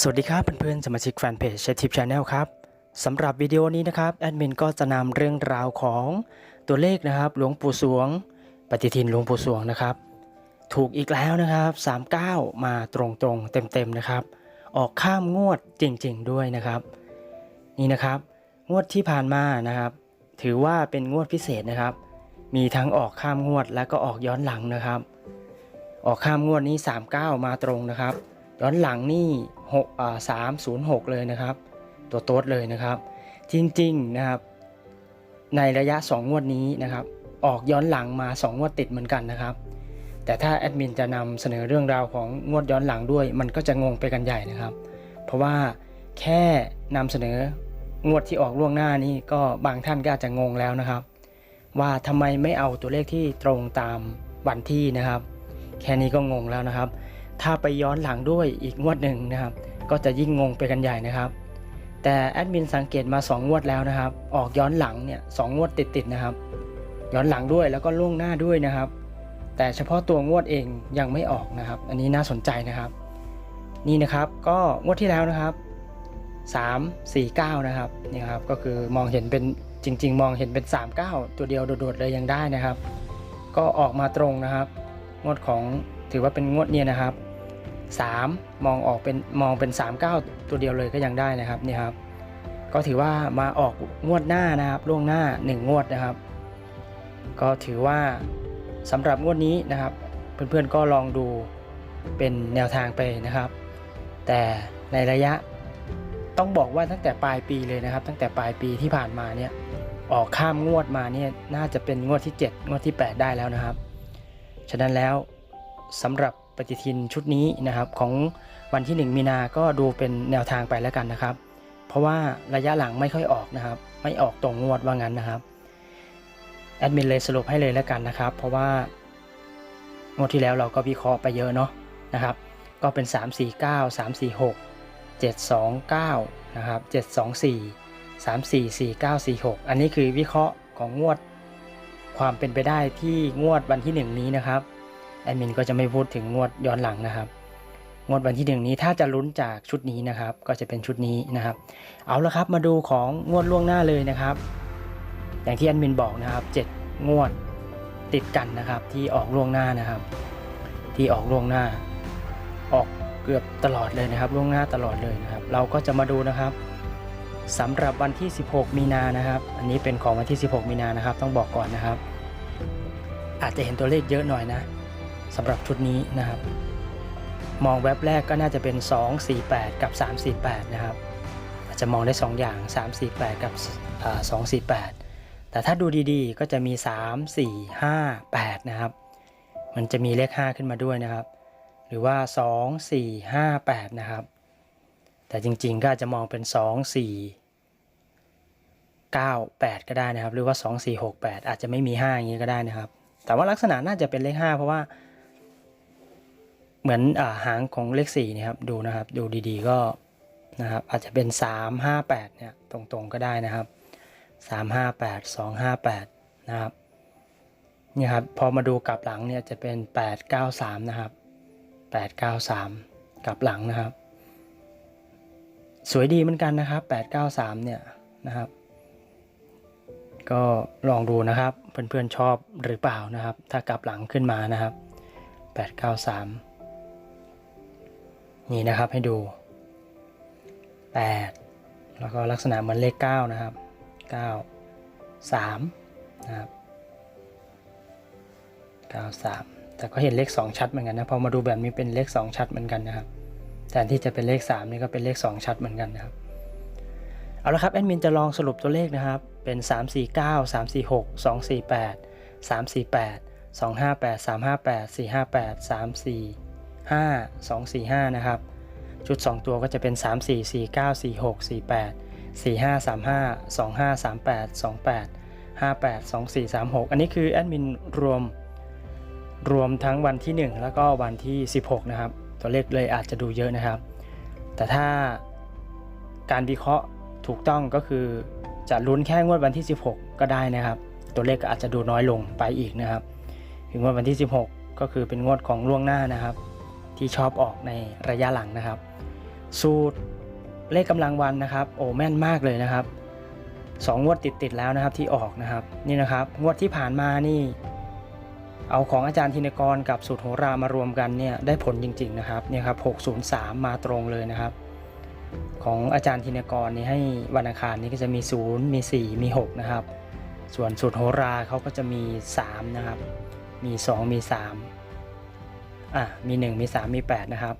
สวัสดีครับเพื่อนๆสมาชิกแฟนเพจเชทิปชาแนลครับสำหรับวิดีโอนี้นะครับแอดมินก็จะนำเรื่องราวของตัวเลขนะครับ หลวงปู่สวง ปฏิทินหลวงปู่สวงนะครับ ถูกอีกแล้วนะครับ 39 มาตรงๆเต็มๆนะครับ ออกข้ามงวดจริงๆด้วยนะครับ นี่นะครับ งวดที่ผ่านมานะครับ ถือว่าเป็นงวดพิเศษนะครับ มีทั้งออกข้ามงวดและก็ออกย้อนหลังนะครับ ออกข้ามงวดนี้ 39 มาตรงนะครับ ย้อนหลังนี่ 6อ่า306 เลยนะครับ ตัวโต๊ดเลยนะครับ จริงๆนะครับ ในระยะ 2 งวดนี้นะครับ ออกย้อนหลังมา 2 งวดติดเหมือนกันนะครับ แต่ถ้าแอดมินจะนำเสนอเรื่องราวของงวดย้อนหลังด้วย มันก็จะงงไปกันใหญ่นะครับ เพราะว่าแค่นำเสนองวดที่ออกล่วงหน้านี้ก็บางท่านก็อาจจะงงแล้วนะครับ ว่าทำไมไม่เอาตัวเลขที่ตรงตามวันที่นะครับ แค่นี้ก็งงแล้วนะครับ ถ้าไปย้อนหลังด้วยอีกงวดหนึ่งนะครับ ก็จะยิ่งงงไปกันใหญ่นะครับ แต่แอดมินสังเกตมา 2 งวดแล้วนะครับ ออกย้อนหลังเนี่ยสองงวดติดๆนะครับ ย้อนหลังด้วยแล้วก็ล่วงหน้าด้วยนะครับ แต่เฉพาะตัวงวดเองยังไม่ออกนะครับ อันนี้น่าสนใจนะครับ นี่นะครับก็งวดที่แล้วนะครับ3 4 9 นะครับนี่ครับก็คือมองเห็นเป็นจริง ๆ มองเห็นเป็น 3 9 ตัวเดียวโดดๆเลยยังได้นะครับ ก็ออกมาตรงนะครับ งวดของถือว่าเป็นงวดเนี่ยนะครับ 3 มองออกเป็นมองเป็น 39 ตัวเดียวเลยก็ยังได้นะครับนี่ครับ ก็ถือว่ามาออกงวดหน้านะครับล่วงหน้า 1 งวดนะครับ ก็ถือว่าสำหรับงวดนี้นะครับ เพื่อนๆก็ลองดูเป็นแนวทางไปนะครับ แต่ในระยะต้องบอกว่าตั้งแต่ปลายปีเลยนะครับ ตั้งแต่ปลายปีที่ผ่านมาเนี่ยออกข้ามงวดมาเนี่ยน่าจะเป็นงวดที่ 7 งวดที่ 8 ได้แล้วนะครับ ฉะนั้นแล้วสำหรับ ปฏิทินชุดนี้นะครับ ของวันที่ 1 มีนาก็ดูเป็นแนวทางไปแล้วกันนะครับ เพราะว่าระยะหลังไม่ค่อยออกนะครับ ไม่ออกตรงงวดว่างั้นนะครับแอดมินเลยสรุปให้เลยแล้วกันนะครับ เพราะว่างวดที่แล้วเราก็วิเคราะห์ไปเยอะเนาะนะครับ ก็เป็น 3 4 9 3 4 6 7 2 9นะครับ7 2 4 3 4 4 9 4 6 อันนี้คือวิเคราะห์ของงวดความเป็นไปได้ที่งวดวันที่ 1 นี้นะครับ แอดมินก็จะไม่พูดถึงงวดย้อนหลังนะครับ งวดวันที่หนึ่งนี้ถ้าจะลุ้นจากชุดนี้นะครับ ก็จะเป็นชุดนี้นะครับ เอาละครับมาดูของงวดล่วงหน้าเลยนะครับ อย่างที่แอดมินบอกนะครับ 7 งวดติดกันนะครับ ที่ออกล่วงหน้านะครับ ที่ออกล่วงหน้า ออกเกือบตลอดเลยนะครับ ล่วงหน้าตลอดเลยนะครับ เราก็จะมาดูนะครับสำหรับวันที่ 16 มีนานะครับ อันนี้เป็นของวันที่ 16 มีนานะครับ ต้องบอกก่อนนะครับ อาจจะเห็นตัวเลขเยอะหน่อยนะ สำหรับชุดนี้นะครับ มองแว็บแรกก็น่าจะเป็น 248 กับ 348 นะครับ อาจจะมองได้ 2 อย่าง 348 กับอ่า248 แต่ถ้าดูดีๆ ก็จะมี 3 4 5 8 นะครับ มันจะมีเลข 5 ขึ้นมาด้วยนะครับ หรือว่า 2 4 5 8 นะครับ แต่จริงๆ ก็อาจจะมองเป็น 2 4 9 8 ก็ได้นะครับ หรือว่า 2 4 6 8 อาจจะไม่มี 5 อย่างนี้ก็ได้นะครับ แต่ว่าลักษณะน่าจะเป็นเลข 5 เพราะว่า เหมือนอาหางของเลข4นะครับดูนะครับดูดีๆก็นะครับอาจจะเป็น 3 5 8เนี่ยตรงๆก็ได้นะครับ 3 5 8 2 5 8นะครับนี่ครับพอมาดูกลับหลังเนี่ยจะเป็น 8 9 3นะครับ8 9 3 กลับหลังนะครับ สวยดีเหมือนกันนะครับ 8 9 3เนี่ยนะครับ ก็ลองดูนะครับเพื่อนๆชอบหรือเปล่านะครับ ถ้ากลับหลังขึ้นมานะครับ893 นี่นะครับให้ดู 8 แล้วก็ลักษณะเหมือนเลข 9 นะครับ 9 3 นะครับ 93 แต่ก็เห็นเลข 2 ชัดเหมือนกันนะพอมาดูแบบนี้เป็นเลข 2 ชัดเหมือนกันนะครับแทนที่จะเป็นเลข 3 นี่ก็เป็นเลข 2 ชัดเหมือนกันนะครับ เอาละครับแอดมินจะลองสรุปตัวเลขนะครับ เป็น 3 4 9 3 4 6 2 4 8 3 4 8 2 5 8 3 5 8 4 5 8 3 4 5 2 4 5 นะครับ ชุด 2 ตัวก็จะเป็น 3 4 4 9 4 6 4 8 4 5 3 5 2 5 3 8 2 8 5 8 2 4 3 6 อันนี้คือแอดมินรวมรวมทั้งวันที่ 1 แล้วก็วันที่ 16 นะครับ ตัวเลขเลยอาจจะดูเยอะนะครับ แต่ถ้าการวิเคราะห์ถูกต้องก็คือจะลุ้นแค่งวดวันที่ 16 ก็ได้นะครับ ตัวเลขก็อาจจะดูน้อยลงไปอีกนะครับ ถึงงวดวันที่ 16 ก็คือเป็นงวดของล่วงหน้านะครับ ที่ชอบออกในระยะหลังนะครับ สูตรเลขกำลังวันนะครับโอ้แม่นมากเลยนะครับสองงวดติดๆแล้วนะครับที่ออกนะครับนี่นะครับงวดที่ผ่านมานี่ เอาของอาจารย์ธินกรกับสูตรโหรามารวมกันเนี่ยได้ผลจริง ๆนะครับเนี่ยครับ603 มาตรงเลยนะครับ ของอาจารย์ธินกรนี่ให้วันอังคารนี้ก็จะมี 0 มี 4 มี 6 นะครับ ส่วนสูตรโหราเขาก็จะมี 3 นะครับ มี 2 มี 3 อะมี 1 มี 3 มี 8 นะครับ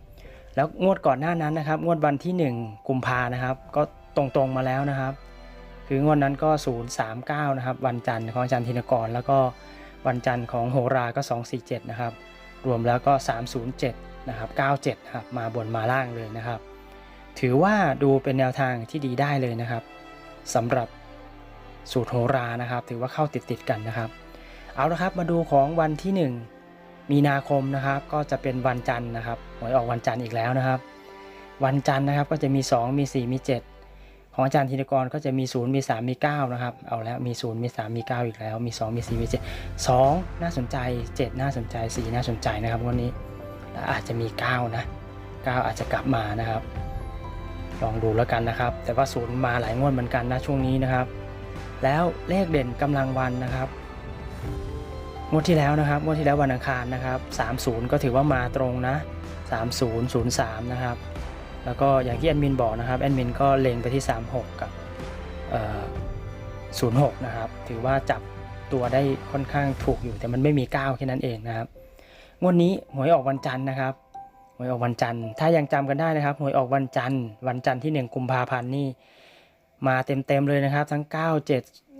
แล้วงวดก่อนหน้านั้นนะครับ งวดวันที่ 1 กุมภานะครับ ก็ตรงๆมาแล้วนะครับ คืองวดนั้นก็ 039 นะครับ วันจันทร์ของอาจารย์ธินกร แล้วก็วันจันทร์ของโหราก็ 247 นะครับ รวมแล้วก็ 307 นะครับ 97นะครับ มาบนมาล่างเลยนะครับ ถือว่าดูเป็นแนวทางที่ดีได้เลยนะครับสำหรับสูตรโหรานะครับ ถือว่าเข้าติดติดๆกันนะครับ เอาละครับมาดูของวันที่ 1 มีนาคมนะครับ ก็จะเป็นวันจันทร์นะครับหวยออกวันจันทร์อีกแล้วนะครับ วันจันทร์นะครับก็จะมี 2 มี 4 มี 7 ของอาจารย์ธินกรก็จะมี 0 มี 3 มี 9 นะครับ เอาแล้วมี 0 มี 3 มี 9 อีกแล้ว มี 2 มี 4 มี 7 2 น่าสนใจ 7 น่าสนใจ 4 น่าสนใจนะครับวันนี้อาจจะมี 9 นะ 9 อาจจะกลับมานะครับ ลองดูแล้วกันนะครับ แต่ว่าศูนย์มาหลายงวดเหมือนกันนะช่วงนี้นะครับ แล้วเลขเด่นกำลังวันนะครับ งวดที่แล้วนะครับงวดที่แล้ววันอังคารนะครับ 30 ก็ถือว่ามาตรงนะ 3003 นะครับ แล้วก็อย่างที่แอดมินบอกนะครับแอดมินก็เล็งไปที่ 36 กับ06 นะครับ ถือว่าจับตัวได้ค่อนข้างถูกอยู่แต่มันไม่มี 9 แค่นั้นเองนะครับ งวดนี้หวยออกวันจันทร์นะครับหวยออกวันจันทร์ถ้ายังจำกันได้นะครับหวยออกวันจันทร์วันจันทร์ที่ 1 กุมภาพันธ์นี่มาเต็มๆเลยนะครับ ทั้ง 9 7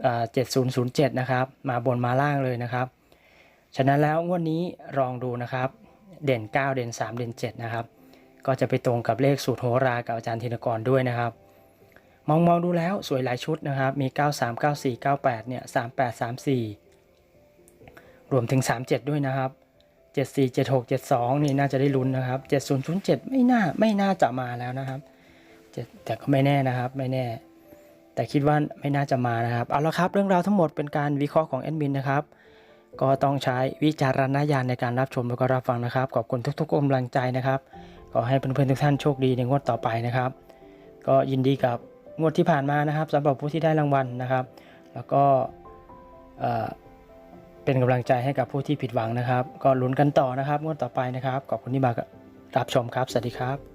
เอ่อ7007 นะครับ มาบนมาล่างเลยนะครับ ฉะนั้นแล้วงวดนี้ลองดูนะครับ เด่น 9 เด่น 3 เด่น 7 นะครับ ก็จะไปตรงกับเลขสูตรโหรากับอาจารย์ธินกรด้วยนะครับ มองมองดูแล้วสวยหลายชุดนะครับ มี 93 94 98 เนี่ย 38 34 รวมถึง 37 ด้วยนะครับ 74 76 72 นี่น่าจะได้ลุ้นนะครับ 7007 ไม่น่าไม่น่าจะมาแล้วนะครับ แต่ก็ไม่แน่นะครับไม่แน่ แต่คิดว่าไม่น่าจะมานะครับ เอาละครับ เรื่องราวทั้งหมดเป็นการวิเคราะห์ของแอดมินนะครับ ก็ต้องใช้วิจารณญาณในการรับชมแล้วก็รับฟังนะครับ ขอบคุณทุกๆกำลังใจนะครับ ขอให้เพื่อนๆทุกท่านโชคดีในงวดต่อไปนะครับ ก็ยินดีกับงวดที่ผ่านมานะครับสำหรับผู้ที่ได้รางวัลนะครับ แล้วก็เอ่อเป็นกำลังใจให้กับผู้ที่ผิดหวังนะครับ ก็ลุ้นกันต่อนะครับงวดต่อไปนะครับ ขอบคุณที่มารับชมครับ สวัสดีครับ